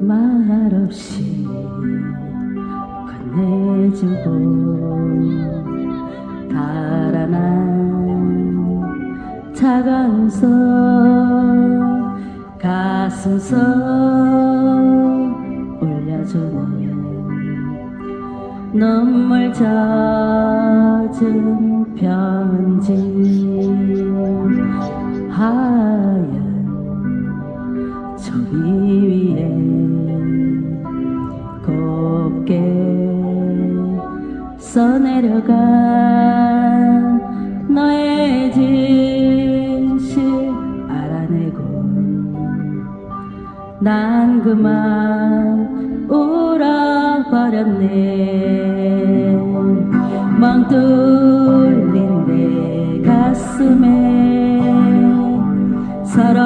말없이 건네주고 달아난 차가운 손 가슴 속 올려주는 눈물 젖은 편지. 하얀 종이 위에 곱게 써내려간 너의 난 그만 울어버렸네. 멍 뚫린 내 가슴에 서러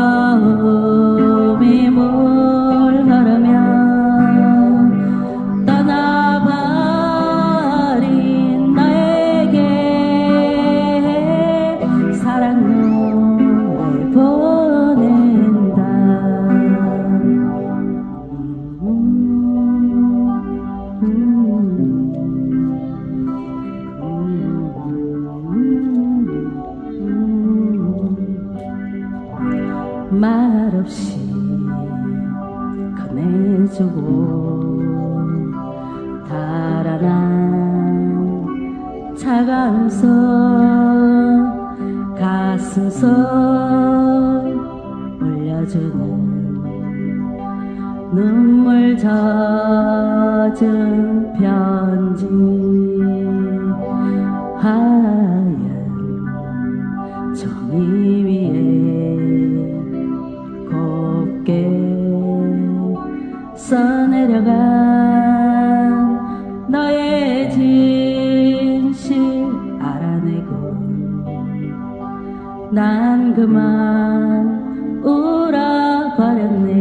말없이 건네주고 달아난 차가운 손 가슴 속 올려주는 눈물 젖은 편지 하얀 종이 위에 써내려간 너의 진실 알아내고 난 그만 울어버렸네.